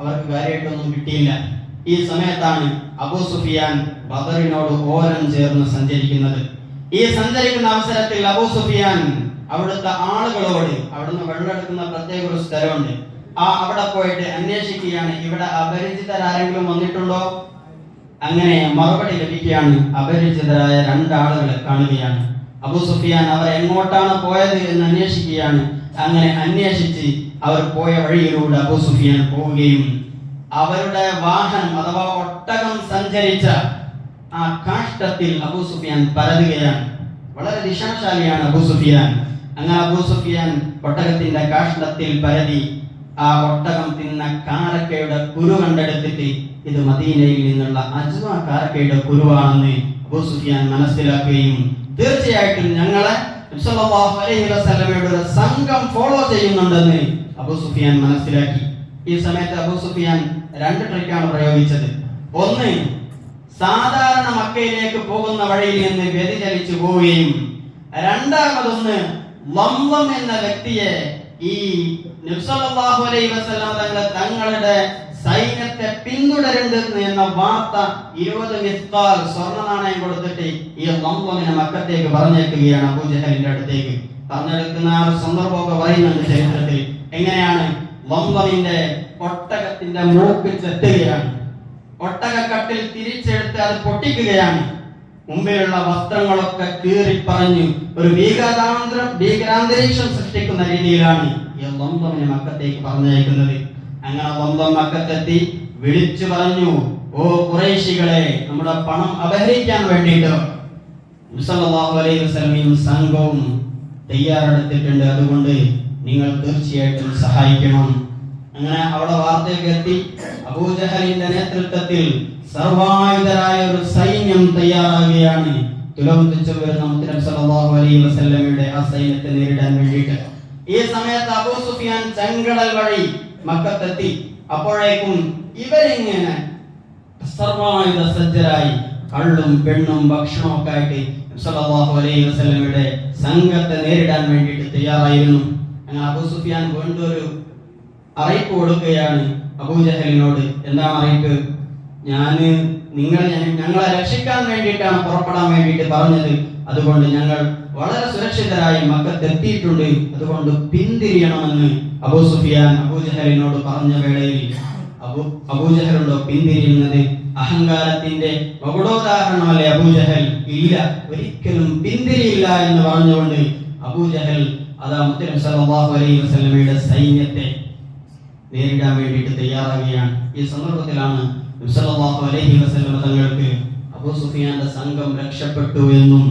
അവർക്ക് കാര്യമായിട്ടൊന്നും കിട്ടിയില്ല. ഈ സമയത്താണ് അബൂ സുഫിയാൻ ബദറിനോട് ഓരം ചേർന്ന് സഞ്ചരിക്കുന്നത്. ഈ സഞ്ചരിക്കുന്ന അവസരത്തിൽ അബൂ സുഫിയാൻ അവിടുത്തെ ആളുകളോട് അവിടുന്ന് വെള്ളമെടുക്കുന്ന പ്രത്യേക ഒരു സ്ഥലമുണ്ട്. ആ അവിടെ പോയിട്ട് അന്വേഷിക്കുകയാണ്. ഇവിടെ അപരിചിതരാരെങ്കിലും വന്നിട്ടുണ്ടോ? അങ്ങനെ മറുപടി ലഭിക്കുകയാണ്. അപരിചിതരായ രണ്ടാളുകളെ കാണുകയാണ്. അബൂ സുഫിയാൻ അവർ എങ്ങോട്ടാണ് പോയത് എന്ന് അന്വേഷിക്കുകയാണ്. അങ്ങനെ അന്വേഷിച്ച് അവർ പോയ വഴിയിലൂടെ അബൂ സുഫിയാൻ പോവുകയും അവരുടെ വാഹനം അഥവാ ഒട്ടകം സഞ്ചരിച്ച ആ കാഷ്ടത്തിൽ അബൂ സുഫിയാൻ പരതുകയാണ്. വളരെ ദിശാശാലിയാണ് അബൂ സുഫിയാൻ. അങ്ങനെ അബൂ സുഫിയാൻ ഒട്ടകത്തിന്റെ കാഷ്ടത്തിൽ പരതി ആ ഒട്ടകം തിന്ന കാരക്കയുടെ കുരു കണ്ടെടുത്തിട്ട് ഇത് മദീനയിൽ നിന്നുള്ള അജ്മ കാരക്കയുടെ കുരുവാണെന്ന് അബൂ സുഫിയാൻ മനസ്സിലാക്കുകയും തീർച്ചയായിട്ടും ഞങ്ങളെ ഒരു സംഘം ഫോളോ ചെയ്യുന്നുണ്ടെന്ന് അബു സുഫിയാൻ മനസ്സിലാക്കി. ഈ സമയത്ത് അബു സുഫിയാൻ രണ്ട് ട്രിക്കാണ് പ്രയോഗിച്ചത്. ഒന്ന് സാധാരണ മക്കയിലേക്ക് പോകുന്ന വഴിയിൽ നിന്ന് വ്യതിചലിച്ചു പോവുകയും രണ്ടാമതൊന്ന് ലംലം എന്ന വ്യക്തിയെ ഈ അലൈഹി തങ്ങളുടെ സൈന്യത്തെ പിന്തുടരുന്നത് എന്ന വാർത്ത ഇരുപത് മിസ്കാൽ സ്വർണ നാണയം കൊടുത്തിട്ട് ഈ ലംലമിനെ മക്കത്തേക്ക് പറഞ്ഞേക്കുകയാണ് അബൂജഹലിന്റെ അടുത്തേക്ക്. പറഞ്ഞെടുക്കുന്ന ആ സന്ദർഭമൊക്കെ പറയുന്നുണ്ട് ചരിത്രത്തിൽ. എങ്ങനെയാണ്? ലംലമിന്റെ ഒട്ടകത്തിന്റെ മൂക്ക് ചെത്തുകയാണ്. ഒട്ടകക്കട്ടിൽ തിരിച്ചെടുത്ത് അത് പൊട്ടിക്കുകയാണ്. മുമ്പിലുള്ള വസ്ത്രങ്ങളൊക്കെ കീറി പറഞ്ഞു ഒരു ഭീകരാന്തര ഭീകരാന്തരീക്ഷം സൃഷ്ടിക്കുന്ന രീതിയിലാണ് ഈ ലംബമിനെ മക്കത്തേക്ക് പറഞ്ഞയക്കുന്നത്. അങ്ങനെ സ്വന്തം മക്കത്തെത്തി വിളിച്ചു പറഞ്ഞു ഓ കുറേശികളെ നമ്മുടെ പണം അപഹരിക്കാൻ വേണ്ടിയിട്ട്. അലൈഹി സംഘവും തയ്യാറെടുത്തിട്ടുണ്ട്. അതുകൊണ്ട് നിങ്ങൾ തീർച്ചയായിട്ടും സഹായിക്കണം. അങ്ങനെ അവിടെ വാർത്തയൊക്കെ എത്തി. അബൂജഹലിന്റെ നേതൃത്വത്തിൽ സർവായുധരായ ഒരു സൈന്യം തയ്യാറാകുകയാണ് തുലംതിച്ചു വരുന്ന മുത്തരം സല്ലല്ലാഹു അലൈഹി വസല്ലമയുടെ ആ സൈന്യത്തെ നേരിടാൻ വേണ്ടിയിട്ട്. ഈ സമയത്ത് അബൂ സുഫിയാൻ ചെങ്കടൽ വഴി മക്കത്തെത്തി. അപ്പോഴേക്കും ഇവരിങ്ങനെ സർവായുധ സജ്ജരായി കള്ളും പെണ്ണും ഭക്ഷണവും ഒക്കെ ആയിട്ട് സല്ലല്ലാഹു അലൈഹി വസല്ലമയുടെ സംഘത്തെ നേരിടാൻ വേണ്ടിയിട്ട് തയ്യാറായിരുന്നു. അങ്ങനെ അബൂ സുഫിയാൻ കൊണ്ടൊരു അറിയിപ്പ് കൊടുക്കുകയാണ് അബൂജഹലിനോട്. എന്താണ് അറിയിപ്പ്? ഞാൻ നിങ്ങൾ ഞങ്ങളെ രക്ഷിക്കാൻ വേണ്ടിയിട്ടാണ് പുറപ്പെടാൻ വേണ്ടിയിട്ട് പറഞ്ഞത്. അതുകൊണ്ട് ഞങ്ങൾ വളരെ സുരക്ഷിതരായി മക്കത്തെത്തിയിട്ടുണ്ട് അതുകൊണ്ട് പിന്തിരിയണമെന്ന് അബൂ സുഫിയാൻ അബൂജഹലിനോട് പറഞ്ഞ വേളയിൽ അബൂ അബൂജഹലുണ്ടോ പിന്തിരിയുന്നത് അഹങ്കാരത്തിന്റെ മകുടോദാഹരണമല്ലേ അബൂജഹൽ ഇല്ല. ഒരിക്കലും പിന്തിരിയില്ല എന്ന് പറഞ്ഞുകൊണ്ട് അബൂജഹൽ അതാ മുത്തലിം സല്ലല്ലാഹു അലൈഹി വസല്ലമയുടെ സൈന്യത്തെ നേരിടാൻ വേണ്ടിയിട്ട് തയ്യാറാകുകയാണ് ഈ സന്ദർഭത്തിലാണ് സല്ലല്ലാഹു അലൈഹി വസല്ലമ തങ്ങൾക്ക് അബൂ സുഫിയാന്റെ സംഘം രക്ഷപ്പെട്ടു എന്നും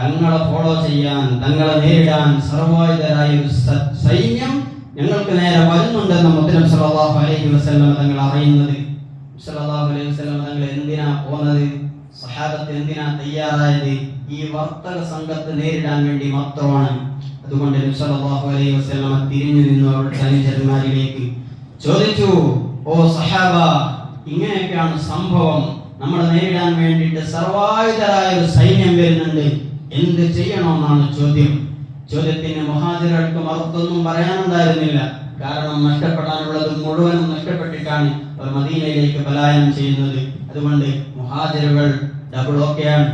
തങ്ങളെ ഫോളോ ചെയ്യാൻ തങ്ങളെ നേരിടാൻ സർവായുധരായ ഒരു സൈന്യം ഞങ്ങൾക്ക് നേരെ വരുന്നുണ്ടെന്ന് മുത്തലം സല്ലല്ലാഹു അലൈഹി വസ്ലം തങ്ങൾ അറിയുന്നത്. സലാഹു അലൈഹി വസല്ലമ തങ്ങൾ എന്തിനാ പോന്നത്? സഹാബത്ത് എന്തിനാ തയ്യാറായത്? ഈ വർത്തക സംഘത്തെ നേരിടാൻ വേണ്ടി മാത്രമാണ്. അതുകൊണ്ട് സല്ലല്ലാഹു അലൈഹി വസല്ലമ തിരിഞ്ഞു നിന്നു അവരുടെ സൈനികന്മാരിലേക്ക് ചോദിച്ചു ഓ സഹാബ ഇങ്ങനെയൊക്കെയാണ് സംഭവം. നമ്മളെ നേരിടാൻ വേണ്ടിയിട്ട് സർവായുധരായ ഒരു സൈന്യം വരുന്നുണ്ട്. എന്ത് ചെയ്യണമെന്നാണ് ചോദ്യം. ചോദ്യത്തിന് മഹാജർക്ക് മറുത്തൊന്നും പറയാനുണ്ടായിരുന്നില്ല. കാരണം നഷ്ടപ്പെടാനുള്ളത് മുഴുവനും നഷ്ടപ്പെട്ടിട്ടാണ് അവർ മദീനയിലേക്ക് പലായനം ചെയ്യുന്നത്. അതുകൊണ്ട് മുഹാജിറുകൾ ഡബിൾ ഓക്കെയാണ്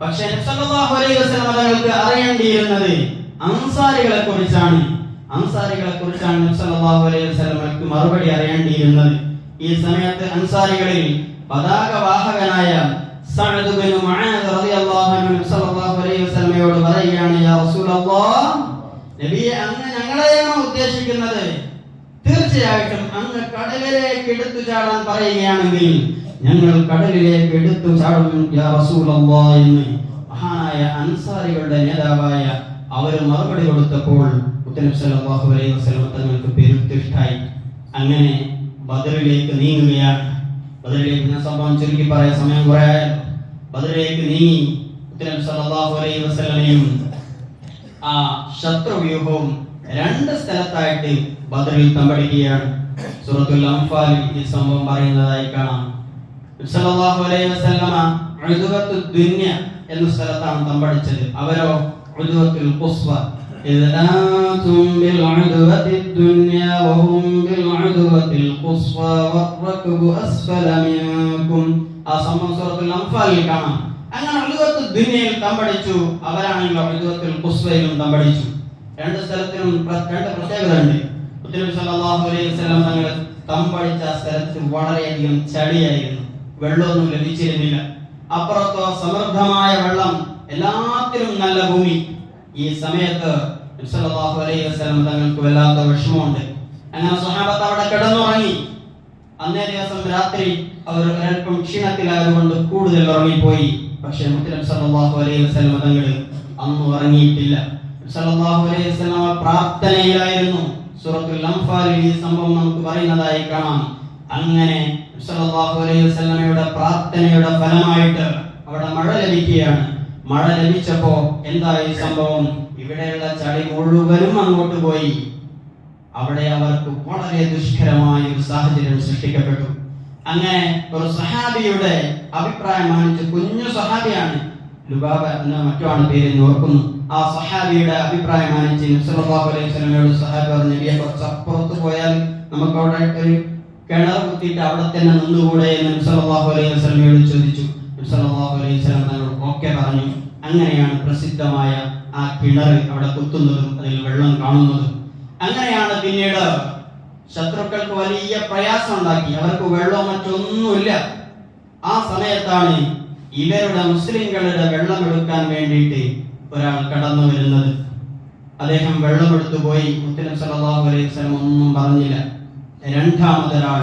പക്ഷേ തങ്ങൾക്ക് അറിയേണ്ടിയിരുന്നത് അൻസാരികളെ കുറിച്ചാണ് അൻസാരികളെ കുറിച്ചാണ് സല്ലല്ലാഹു അലൈഹി വസല്ലമക്ക് മറുപടി അറിയേണ്ടിയിരുന്നത്. ഈ സമയത്ത് അൻസാരികളിൽ പതാക വാഹകനായ സഅദ് ബിൻ മുആദ് റളിയല്ലാഹു അൻഹു നബിയെ അങ്ങ് ഞങ്ങളെയാണോ ഉദ്ദേശിക്കുന്നത്. തീർച്ചയായിട്ടും അങ്ങ് കടലിലേക്ക് എടുത്തു ചാടാൻ പറയുകയാണെങ്കിൽ ഞങ്ങൾ കടലിലേക്ക് എടുത്തു ചാടും എന്ന്. മഹാനായ അൻസാരികളുടെ നേതാവായ അവർ മറുപടി കൊടുത്തപ്പോൾ സല്ലല്ലാഹു അലൈഹി വസല്ലം തങ്ങൾക്ക് പെരുത്തിഷ്ടായി. അങ്ങനെ ബദറിലേക്ക് നീങ്ങുകയാണ്. ബദറിലേക്ക് സംഭവം ചുരുക്കി പറയാൻ സമയം കുറേ ആയല്ലോ. ബദറിലേക്ക് നീങ്ങി സല്ലല്ലാഹു അലൈഹി വസല്ലമയും ആ ശത്രുവ്യൂഹവും രണ്ട് സ്ഥലത്തായിട്ട് ബദറിൽ തമ്പടിക്കുകയാണ് സൂറത്തുൽ അംഫാലിൽ ഈ സംഭവം പറയുന്നതായി കാണാം നബി സല്ലല്ലാഹു അലൈഹി വസല്ലമ ഉദ്വത്തു ദുന്യ എന്ന സ്ഥലത്താണ് തമ്പടിച്ചത് അവരോ ഉദ്വത്തുൽ ഖുസ്വ إذ أنتم بالعدوة الدنيا وهم بالعدوة القصوى والركب أسفل منكم ആ സംഭവം സൂറത്തുൽ അൻഫാലിൽ കാണാം അങ്ങനെ ഉലുവത്ത് ദുനിയയിൽ തമ്പടിച്ചു. അവരാണെങ്കിൽ ഉലുവത്തിൽ കുസ്വയിലും തമ്പടിച്ചു. രണ്ട് സ്ഥലത്തിനും രണ്ട് പ്രത്യേകത ഉണ്ട് സല്ലല്ലാഹു അലൈഹി വസല്ലം തങ്ങൾ തമ്പടിച്ച സ്ഥലത്ത് വളരെയധികം ചളിയായിരുന്നു. വെള്ളമൊന്നും ലഭിച്ചിരുന്നില്ല. അപ്പുറത്തോ സമൃദ്ധമായ വെള്ളം എല്ലാത്തിനും നല്ല ഭൂമി. ഈ സമയത്ത് സല്ലല്ലാഹു അലൈഹി വസല്ലം തങ്ങൾക്ക് വല്ലാത്ത വിഷമമുണ്ട്. അങ്ങനെ സ്വഹാബത്ത് അവിടെ കിടന്നുറങ്ങി. അന്നേ ദിവസം രാത്രി അവർ അല്പം ക്ഷീണത്തിലായതുകൊണ്ട് കൂടുതൽ ഉറങ്ങിപ്പോയി. പക്ഷേ മുത്തലം സല്ലല്ലാഹു അലൈഹി വസല്ലം തങ്ങൾ അന്ന് ഉറങ്ങിയിട്ടില്ല. സല്ലല്ലാഹു അലൈഹി വസല്ലം പ്രാർത്ഥനയിലായിരുന്നു. സൂറത്തുൽ അൻഫാലിൽ ഈ സംഭവം നമുക്ക് പറയുന്നതായി കാണാം. അങ്ങനെ സല്ലല്ലാഹു അലൈഹി വസല്ലമയുടെ പ്രാർത്ഥനയുടെ ഫലമായിട്ട് അവിടെ മഴ ലഭിക്കുകയാണ്. മഴ ലഭിച്ചപ്പോ എന്തായി സംഭവം? ഇവിടെയുള്ള ചളി മുഴുവനും അങ്ങോട്ട് പോയി. അവിടെ അവർക്ക് വളരെ ദുഷ്കരമായ ഒരു സാഹചര്യം സൃഷ്ടിക്കപ്പെട്ടു. അങ്ങനെ ഒരു സഹാബിയുടെ അഭിപ്രായം മാനിച്ച് കുഞ്ഞു സഹാബിയാണ് ലുബാബ എന്ന മറ്റാണ് പേര് ഓർക്കുന്നു. ആ സഹാബിയുടെ അഭിപ്രായം മാനിച്ച് നബി സല്ലല്ലാഹു അലൈഹി സഹാബി പറഞ്ഞു നബിയെ കുറച്ച് അപ്പുറത്ത് പോയാൽ നമുക്ക് അവിടെ ഒരു കിണർ കുത്തിയിട്ട് അവിടെ തന്നെ നിന്നുകൂടെ എന്ന് നബി സല്ലല്ലാഹു അലൈഹി വസ്ലമയോട് ചോദിച്ചു. നബി സല്ലല്ലാഹു അലൈഹി വസല്ലം തങ്ങളോട് ഓക്കെ പറഞ്ഞു അങ്ങനെയാണ് പ്രസിദ്ധമായ ആ കിണർ അവിടെ കുത്തുന്നതും അതിൽ വെള്ളം കാണുന്നതും. അങ്ങനെയാണ് പിന്നീട് ശത്രുക്കൾക്ക് വലിയ പ്രയാസം ഉണ്ടാക്കി അവർക്ക് വെള്ളം മറ്റൊന്നുമില്ല. ആ സമയത്താണ് ഇവരുടെ മുസ്ലിങ്ങളുടെ വെള്ളം എടുക്കാൻ വേണ്ടിയിട്ട് ഒരാൾ കടന്നു വരുന്നത്. അദ്ദേഹം വെള്ളമെടുത്തു പോയി. മുത്തലം സല്ലല്ലാഹു അലൈഹി വസല്ലം ഒന്നും പറഞ്ഞില്ല. രണ്ടാമതൊരാൾ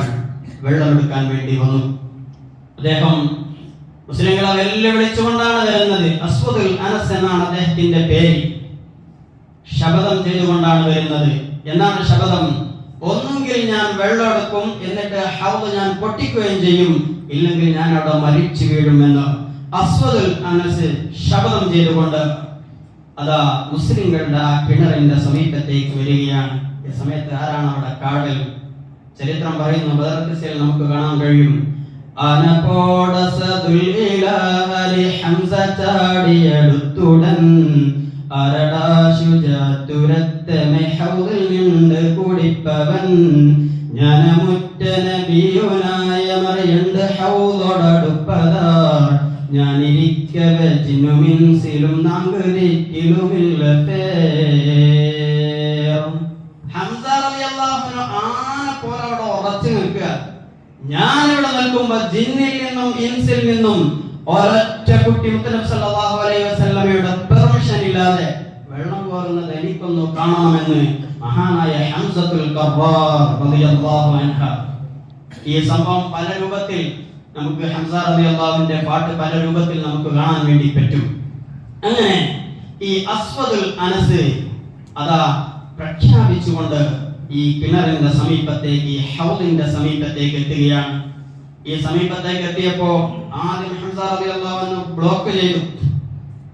വെള്ളമെടുക്കാൻ വേണ്ടി വന്നു. അദ്ദേഹം മുസ്ലിങ്ങളെ വെല്ലുവിളിച്ചുകൊണ്ടാണ് വരുന്നത്. അസ്വദുൽ അനസ് എന്നാണ് അദ്ദേഹത്തിന്റെ പേര്. ശപഥം ചെയ്തുകൊണ്ടാണ് വരുന്നത്. എന്നാണ് ശപഥം? ഒന്നുകിൽ ഞാൻ വെള്ളം എടുക്കും എന്നിട്ട് ഹൗദ് ഞാൻ പൊട്ടിക്കുകയും ചെയ്യും. ഇല്ലെങ്കിൽ ഞാൻ അവിടെ മരിച്ചു വീഴുമെന്ന് അസ്വദുൽ അനസ് ശബദം ചെയ്തുകൊണ്ട് അതാ മുസ്ലിങ്ങളുടെ ആ കിണറിന്റെ സമീപത്തേക്ക് വരികയാണ്. ഈ സമയത്ത് ആരാണ് അവിടെ കാടൽ ചരിത്രം പറയുന്ന ബദർക്കിസിൽ നമുക്ക് കാണാൻ കഴിയും. അനപോടസതുൽ ഇലാഹലി ഹംസ ചാടിയെടുത്തുടൻ അരടാ ശുചാത്തുരത്തമെ ഹൗദിൽ നിന്ന് കുടിപ്പവൻ? ജ്ഞാനമുറ്റ നബിയുനായ മറിയണ്ട് ഹൗദോടടുപ്പതാ. ഞാനിരിക്കവെ ചിന്നുമിൻസിലും നാങ്കുരിക്കിലുമില്ല ഹംസ റളിയല്ലാഹു ആന പോലെ അവിടെ ഉറച്ചു നിൽക്കുക? ഞാനിവിടെ നിൽക്കുമ്പോ ജിന്നിൽ നിന്നും ഇൻസിൽ നിന്നും ഒരൊറ്റ കുട്ടി മുത്തനബി സല്ലല്ലാഹു അലൈഹി വസല്ലമയുടെ ഇല്ലാതെ വെള്ളം കോരുന്നത് എനിക്കൊന്ന് കാണണമെന്ന് മഹാനായ ഹംസത്തുൽ ഈ സംഭവം പല രൂപത്തിൽ നമുക്ക് ഹംസ റളിയല്ലാഹുവിന്റെ പാട്ട് പല രൂപത്തിൽ നമുക്ക് കാണാൻ വേണ്ടി പറ്റും. അങ്ങനെ ഈ അസ്വദുൽ അനസ് അതാ പ്രഖ്യാപിച്ചുകൊണ്ട് ഈ കിണറിന്റെ സമീപത്തേക്ക് ഈ ഹൗദിന്റെ സമീപത്തേക്ക് എത്തുകയാണ്. ഈ സമീപത്തേക്ക് എത്തിയപ്പോ ആദ്യം ഹംസ റബി അള്ളാഹു ബ്ലോക്ക് ചെയ്തു.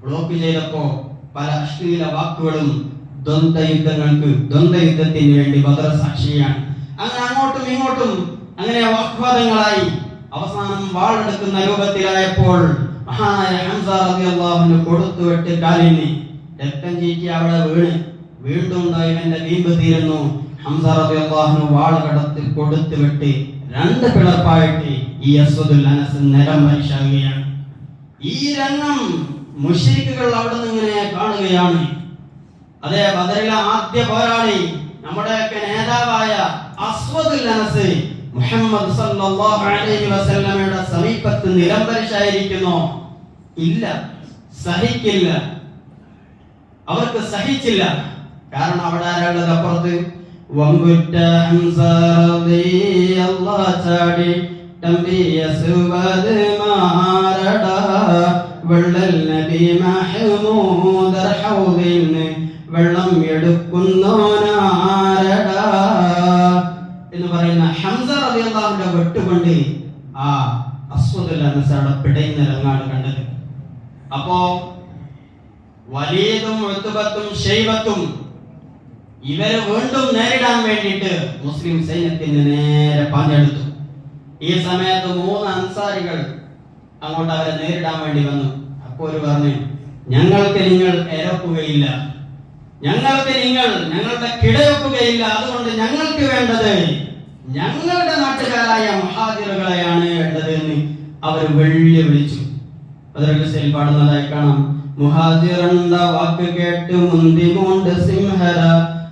ബ്ലോക്ക് ചെയ്തപ്പോ പല അശ്ലീല വാക്കുകളും ദ്വന്ദ് യുദ്ധങ്ങൾക്ക് ദ്വന്ദ് യുദ്ധത്തിന് വേണ്ടി ബദർ സാക്ഷിയാണ് അങ്ങനെ അങ്ങോട്ടും ഇങ്ങോട്ടും അങ്ങനെ വാഗ്വാദങ്ങളായി അവസാനം വാളെടുക്കുന്ന രൂപത്തിലായപ്പോൾ മഹാനായ ഹംസ റളിയല്ലാഹു അൻഹു കൊടുത്തുവിട്ട് കാലിന് രക്തം ചീറ്റി അവിടെ വീണ്. വീണ്ടും ഇവന്റെ വീമ്പ് തീരുന്നു. ഹംസ റളിയല്ലാഹു അൻഹു വാൾ കടത്തിൽ കൊടുത്തു വിട്ട് രണ്ട് പിളർപ്പായിട്ട് ഈ അസ്വദുൽ അനസ് നിരം പരിശാകുകയാണ് ഈ രംഗം മുഷ്രിക്കുകൾ അവിടെ നിന്ന് ഇങ്ങനെ കാണുകയാണ്. അതെ ബദറിലെ ആദ്യ പോരാളി നമ്മുടെയൊക്കെ നേതാവായ അസ്വദുൽ അനസ് മുഹമ്മദ് സല്ലല്ലാഹു അലൈഹി വസല്ലമയുടെ സമീപത്ത് നിലംപരിശായിരിക്കുന്നു ഇല്ല സഹിക്കില്ല. അവർക്ക് സഹിച്ചില്ല. കാരണം അവിടെ ആരാളുടെ അപ്പുറത്ത്? വങ്കുറ്റ ചാടി തമ്പി മാരട വെള്ളൽ നബി മഹ്മൂദ് ഹൗദിന് വെള്ളം എടുക്കുന്നോനാരട എന്ന് പറയുന്ന ഹംസ റബിയുടെ വെട്ടുകൊണ്ട് ആ അസ്വദുൽ അനസ് അവിടെ പിടയുന്ന രംഗാണ് കണ്ടത്. അപ്പോ വലീദും ഉത്ബത്തും ശൈവത്തും ഇവരെ വീണ്ടും നേരിടാൻ വേണ്ടിയിട്ട് മുസ്ലിം സൈന്യത്തിന് നേരെ പാഞ്ഞെടുത്തു ഈ സമയത്ത് മൂന്ന് അൻസാരികൾ അങ്ങോട്ട് അവരെ നേരിടാൻ വേണ്ടി വന്നു. അപ്പോൾ ഒരു പറഞ്ഞു ഞങ്ങൾക്ക് നിങ്ങൾ ഇരക്കുകയില്ല ഞങ്ങൾക്ക് നിങ്ങൾ ഞങ്ങളുടെ കിടയൊക്കുകയില്ല അതുകൊണ്ട് ഞങ്ങൾക്ക് വേണ്ടത് ഞങ്ങളുടെ നാട്ടുകാരായ മഹാജിറുകളെയാണ് വേണ്ടത് എന്ന് അവർ വിളിച്ചു അതിൽ പാടുന്നതായി കാണാം. മുഹാജിറണ്ട വാക്ക് കേട്ട് മുന്തി മോണ്ട് സിംഹര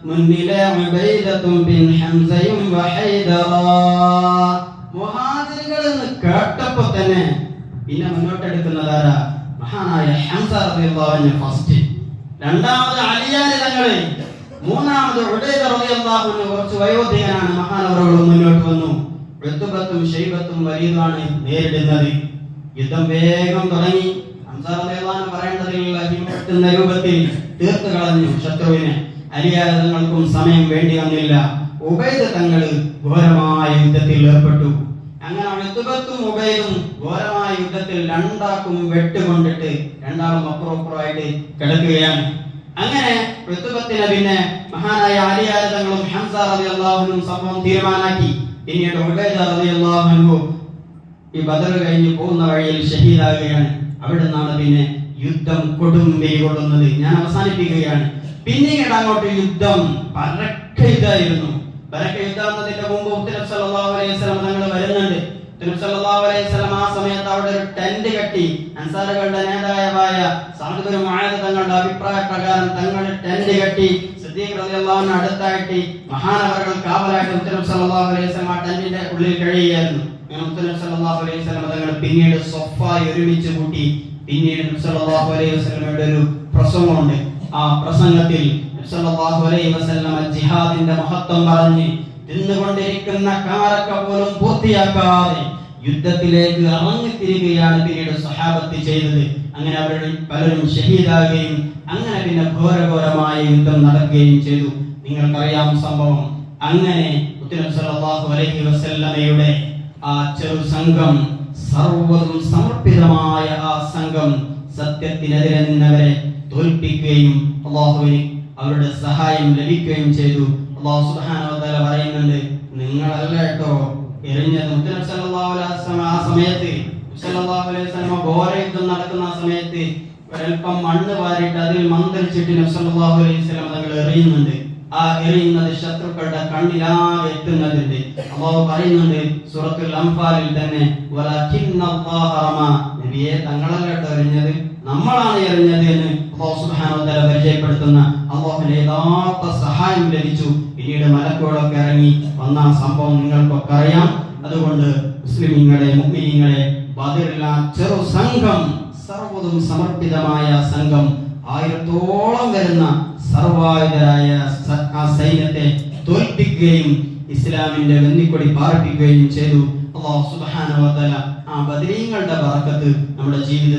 മുന്നിലെ ഉബൈദത്തും ബിൻ ഹംസയും വഹൈദറ. കേട്ടപ്പോൾ കേട്ടപ്പോ തന്നെ പിന്നെ മുന്നോട്ടെടുക്കുന്നതാരാ മഹാനായ ഹംസ റളിയല്ലാഹു ഫസ്റ്റ്. രണ്ടാമത് അലിയാരി തങ്ങളെ. മൂന്നാമത് ഉബൈദ റളിയല്ലാഹു അൻഹു കുറച്ച് വയോധികനാണ്. മഹാനവരോട് മുന്നോട്ട് വന്നു. ഋതുബത്തും ഷൈബത്തും വലീദാണ് നേരിടുന്നത്. യുദ്ധം വേഗം തുടങ്ങി. ഹംസ റളിയല്ലാഹു അൻഹു പറയേണ്ടതിലുള്ള ഹിമ്മത്തുന്ന രൂപത്തിൽ തീർത്തു കളഞ്ഞു ശത്രുവിനെ. അലിയാരി തങ്ങൾക്കും സമയം വേണ്ടി വന്നില്ല. ഉബൈദ തങ്ങൾ ഘോരമായ യുദ്ധത്തിൽ ഏർപ്പെട്ടു. അങ്ങനെ ഋതുബത്തും ഉബൈദും ഘോരമായ യുദ്ധത്തിൽ രണ്ടാക്കും വെട്ടുകൊണ്ടിട്ട് രണ്ടാളും അപ്പുറപ്പുറമായിട്ട് കിടക്കുകയാണ്. അങ്ങനെ ഋതുബത്തിനെ പിന്നെ മഹാനായ ആലിയാരതങ്ങളും ഹംസ റളിയല്ലാഹുവിനും സംഭവം തീരുമാനാക്കി പിന്നീട് ഉബൈദ റളിയല്ലാഹു ഈ ബദർ കഴിഞ്ഞ് പോകുന്ന വഴിയിൽ ഷഹീദാകുകയാണ്. അവിടെ നിന്നാണ് പിന്നെ യുദ്ധം കൊടും കൊള്ളുന്നത്. ഞാൻ അവസാനിപ്പിക്കുകയാണ്. പിന്നീട് അങ്ങോട്ട് യുദ്ധം പരക്ക യുദ്ധമായിരുന്നു സല്ലല്ലാഹു അലൈഹി വസല്ലം അലൈഹി വസല്ലം ആ സമയത്ത് ഒരു ടെന്റ് കെട്ടി. തങ്ങളുടെ ടെന്റ് കെട്ടി. സിദ്ദീഖ് അടുത്തായിട്ട് കാവലായിട്ട് സല്ലല്ലാഹു അലൈഹി വസല്ലം സല്ലല്ലാഹു അലൈഹി വസല്ലം പിന്നീട് ഒരുമിച്ച് പിന്നീട് സല്ലല്ലാഹു അലൈഹി ഒരു പ്രസംഗമുണ്ട്. ആ പ്രസംഗത്തിൽ ജിഹാദിന്റെ മഹത്വം പറഞ്ഞ് തിന്നുകൊണ്ടിരിക്കുന്ന കാരക്ക പോലും പൂർത്തിയാക്കാതെ യുദ്ധത്തിലേക്ക് ഇറങ്ങിത്തിരിക്കുകയാണ് പിന്നീട് സഹാബത്ത് ചെയ്തത്. അങ്ങനെ അവരുടെ പലരും ഷഹീദാകുകയും അങ്ങനെ പിന്നെ ഘോരഘോരമായ യുദ്ധം നടക്കുകയും ചെയ്തു. നിങ്ങൾക്കറിയാം സംഭവം. അങ്ങനെ അലൈഹി വസല്ലമയുടെ ആ ചെറു സംഘം സർവതും സമർപ്പിതമായ ആ സംഘം സത്യത്തിനെതിരെ നിന്നവരെ തോൽപ്പിക്കുകയും അള്ളാഹുവിന് അവരുടെ സഹായം ലഭിക്കുകയും ചെയ്തു. അള്ളാഹു തആല പറയുന്നുണ്ട് നിങ്ങളല്ല കേട്ടോ എറിഞ്ഞത്. ആ സമയത്ത് ഘോരയുദ്ധം നടക്കുന്ന സമയത്ത് ഒരൽപ്പം മണ്ണ് വാരിയിട്ട് അതിൽ മന്ത്രിച്ചിട്ട് നബി സല്ലല്ലാഹു അലൈഹി വസല്ലം തങ്ങൾ എറിയുന്നുണ്ട്. ആ എറിയുന്നത് ശത്രുക്കളുടെ കണ്ണിലാകെ എത്തുന്നതിന്റെ അള്ളാഹു പറയുന്നുണ്ട് സൂറത്തുൽ അംഫാലിൽ തന്നെ തങ്ങളല്ല കേട്ടോ എറിഞ്ഞത്. നമ്മളാണ് എറിഞ്ഞത് എന്ന് അള്ളാഹു സുബ്ഹാനഹു വ തആല പരിചയപ്പെടുത്തുന്ന അള്ളാഹുവിന്റെ യഥാർത്ഥ സഹായം ലഭിച്ചു. പിന്നീട് മലക്കുകളൊക്കെ ഇറങ്ങി വന്ന സംഭവം നിങ്ങൾക്കൊക്കെ അറിയാം. അതുകൊണ്ട് മുസ്ലിമീങ്ങളെ മുഅ്മിനീങ്ങളെ ബദറിൽ ആ ചെറു സംഘം സർവതും സമർപ്പിതമായ സംഘം ആയിരത്തോളം വരുന്ന സർവായുധരായ സൈന്യത്തെ തോൽപ്പിക്കുകയും ഇസ്ലാമിന്റെ വെന്നിക്കൊടി പാർപ്പിക്കുകയും ചെയ്തു. അള്ളാഹു തആല ആ ബദരീങ്ങളുടെ ബറക്കത്ത് നമ്മുടെ ജീവിതത്തിൽ